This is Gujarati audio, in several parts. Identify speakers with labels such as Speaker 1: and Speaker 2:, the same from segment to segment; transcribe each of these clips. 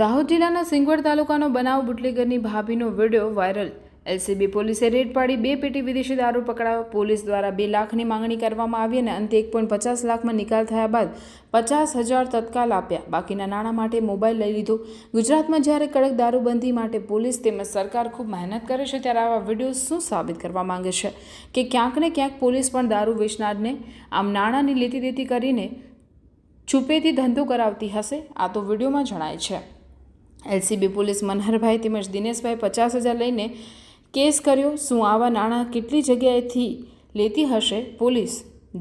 Speaker 1: દાહોદ જિલ્લાના સિંગવડ તાલુકાનો બનાવ બુટલેગરની ભાભીનો વીડિયો વાયરલ. એલસીબી પોલીસે રેડ પાડી બે પેટી વિદેશી દારૂ પકડાયો. પોલીસ દ્વારા બે લાખની માંગણી કરવામાં આવી અને અંતે એક પોઈન્ટ પચાસ લાખમાં નિકાલ થયા બાદ પચાસ હજાર તત્કાલ આપ્યા. બાકીના નાણાં માટે મોબાઈલ લઈ લીધો. ગુજરાતમાં જ્યારે કડક દારૂબંધી માટે પોલીસ તેમજ સરકાર ખૂબ મહેનત કરે છે, ત્યારે આવા વીડિયો શું સાબિત કરવા માંગે છે? કે ક્યાંક ને ક્યાંક પોલીસ પણ દારૂ વેચનારને આમ નાણાંની લેતી દેતી કરીને છુપેથી ધંધો કરાવતી હશે, આ તો વિડીયોમાં જણાય છે. એલસીબી પોલીસ મનહરભાઈ તેમજ દિનેશભાઈ પચાસ હજાર લઈને કેસ કર્યો, શું આવા નાણાં કેટલી જગ્યાએથી લેતી હશે? પોલીસ,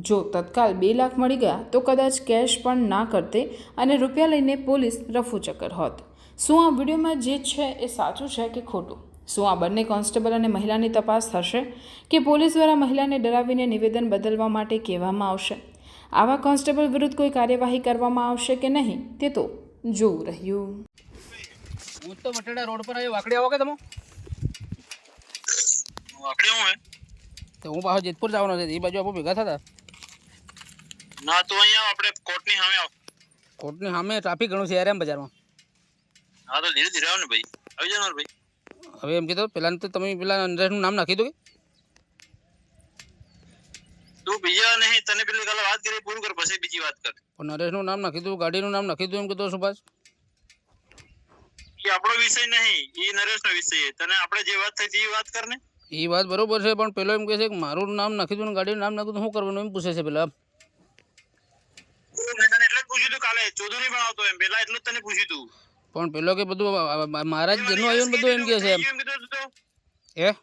Speaker 1: જો તત્કાલ બે લાખ મળી ગયા, તો કદાચ કેશ પણ ના કરતે અને રૂપિયા લઈને પોલીસ રફુચક્કર હોત. શું આ વિડીયોમાં જે છે એ સાચું છે કે ખોટું? શું આ બંને કોન્સ્ટેબલ અને મહિલાની તપાસ થશે? કે પોલીસ દ્વારા મહિલાને ડરાવીને નિવેદન બદલવા માટે કહેવામાં આવશે? આવા કોન્સ્ટેબલ વિરુદ્ધ કોઈ કાર્યવાહી કરવામાં આવશે કે નહીં તે તો જોવું રહ્યું.
Speaker 2: હું તો મટેડા રોડ પર આવ્યો. વાકડી આવો કે તમે?
Speaker 3: વાકડી હું હે.
Speaker 2: તો હું પાછો જેતપુર જવાનો છે. એ બાજુ આપણે ભેગા થતા?
Speaker 3: ના તો અહીંયા આપણે કોર્ટની સામે આવ.
Speaker 2: કોર્ટની સામે ટ્રાફિક ઘણું છે યાર એમ બજારમાં.
Speaker 3: હા તો ધીરે ધીરે આવો ને ભાઈ. આવી જાવ ને ભાઈ.
Speaker 2: હવે એમ કીધું પેલા તો તમે પેલા નરેશનું નામ નાખી દો કે?
Speaker 3: તું બીજા નહીં તને પેલી કાલે વાત કરી પૂરું કર પછી બીજી વાત કર.
Speaker 2: પણ નરેશનું નામ નાખી દઉં ગાડીનું નામ નાખી દઉં એમ કીધું સુભાષ?
Speaker 3: એ આપણો વિષય નહીં એ નરેશનો વિષય તને આપણે જે વાત થઈ એ વાત કર ને.
Speaker 2: એ વાત બરોબર છે પણ પેલો એમ કહે છે કે મારું નામ નાખી દઉં ગાડી ગાડીનું નામ નાખી દઉં શું કરવાનું એમ પૂછે છે પેલા.
Speaker 3: એટલે પૂછ્યું તું કાલે ચોધુ નહીં બનાવતો એમ પેલા એટલું જ તને પૂછ્યું તું
Speaker 2: પણ પેલો કે બધું મારા જ ઘરનું આવ્યું ને બધું એમ કે છે એમ.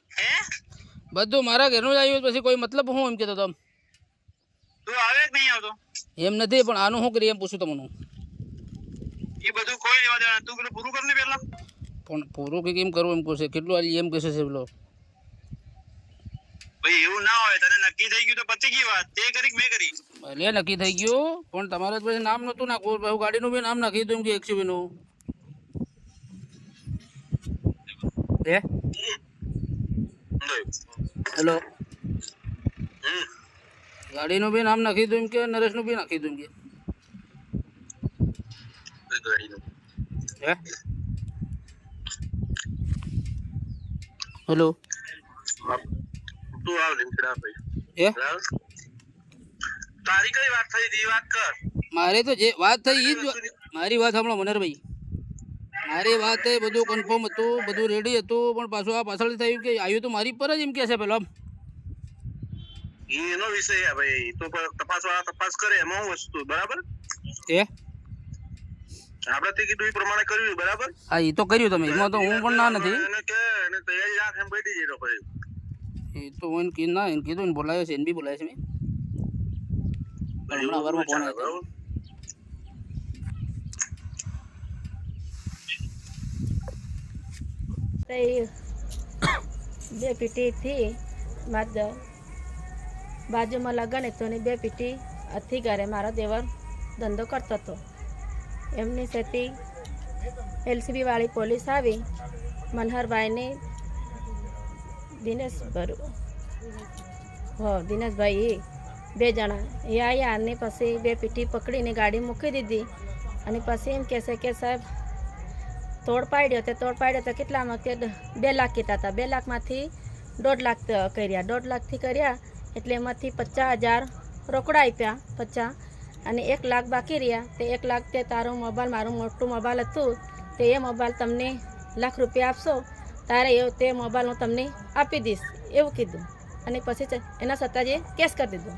Speaker 2: બધું મારા ઘરનું જ આવ્યું પછી કોઈ મતલબ હું એમ કહેતો હતો
Speaker 3: જ નહીં આવતો.
Speaker 2: એમ નથી પણ આનું શું કરીએ એમ પૂછું તમને
Speaker 3: એ બધું કોઈ લેવા દેવા તું પેલું પૂરું કર ને પેલા
Speaker 2: પણ પૂરું કે કેમ કરવું એમ કહે કેટલું આલી એમ કહેશે છે પેલો?
Speaker 3: ભાઈ એવું ના હોય તને નક્કી થઈ ગયું તો પતી ગઈ વાત. તે કરી મેં કરી?
Speaker 2: ભલે નક્કી થઈ ગયું પણ તમારે પછી નામ નહોતું નાખવું. પછી ગાડીનું બી નામ નાખી દીધું કે એક્સયુવીનું હે? હેલો ગાડીનું બી નામ નાખી દઉં કે નરેશનું બી નાખી દઉં કે. હે? હેલો.
Speaker 3: તું આવ લીમડા ભાઈ.
Speaker 2: હે?
Speaker 3: તારી કઈ વાત થઈ હતી? વાત કર.
Speaker 2: મારે તો જે વાત થઈ એ જ મારી વાત સાંભળો મનરભાઈ. મારી વાત થઈ બધું કન્ફર્મ હતું બધું રેડી હતું પણ પાછું આ પાછળ થયું કે આવ્યું તો મારી પર જ એમ કે છે પેલો
Speaker 3: ઈ એનો વિષય છે ભાઈ. તો પ- તપાસ વાળા તપાસ કરે એમાં હું વસ્તુ બરાબર?
Speaker 2: હે
Speaker 3: આપણે તે કીધું એ પ્રમાણે કર્યું બરાબર?
Speaker 2: હા એ તો કર્યું તમે. એમાં તો હું પણ ના નથી.
Speaker 3: એને કે એને તૈયારી રાખ એમ બેઠી જતો ભાઈ
Speaker 2: એ તો હું એને કીધું ના એને કીધું એને બોલાયો છે એને બી બોલાયો છે મેં. પણ હમણાં વારમાં ફોન આવ્યો હતો.
Speaker 4: તે બે પીટીથી બાદ બાજુમાં લગન એકસોની બે પીટી અથી ઘરે. મારો દેવર ધંધો કરતો હતો. એમની સેથી એલસીબીવાળી પોલીસ આવી. મનહરભાઈને દિનેશ હો, દિનેશભાઈ બે જણા. એ આવ્યા અને પછી બે પીઠી પકડીને ગાડી મૂકી દીધી. અને પછી એમ કહેશે કે, સાહેબ, તોડ પાડ્યો તે, તોડ પાડ્યો તો કેટલામાં કે બે લાખ કીધા હતા. બે લાખમાંથી દોઢ લાખ કર્યા. દોઢ લાખથી કર્યા. એટલે એમાંથી પચાસ હજાર રોકડા આપ્યા, પચાસ. અને એક લાખ બાકી રહ્યા. તે એક લાખ તે તારો મોબાઈલ, મારું મોટું મોબાઈલ હતું. તે એ મોબાઈલ તમને લાખ રૂપિયા આપશો, તારે એ તે મોબાઈલ હું તમને આપી દઈશ. એવું કીધું. અને પછી એના સત્તાજીએ કેસ કરી દીધો.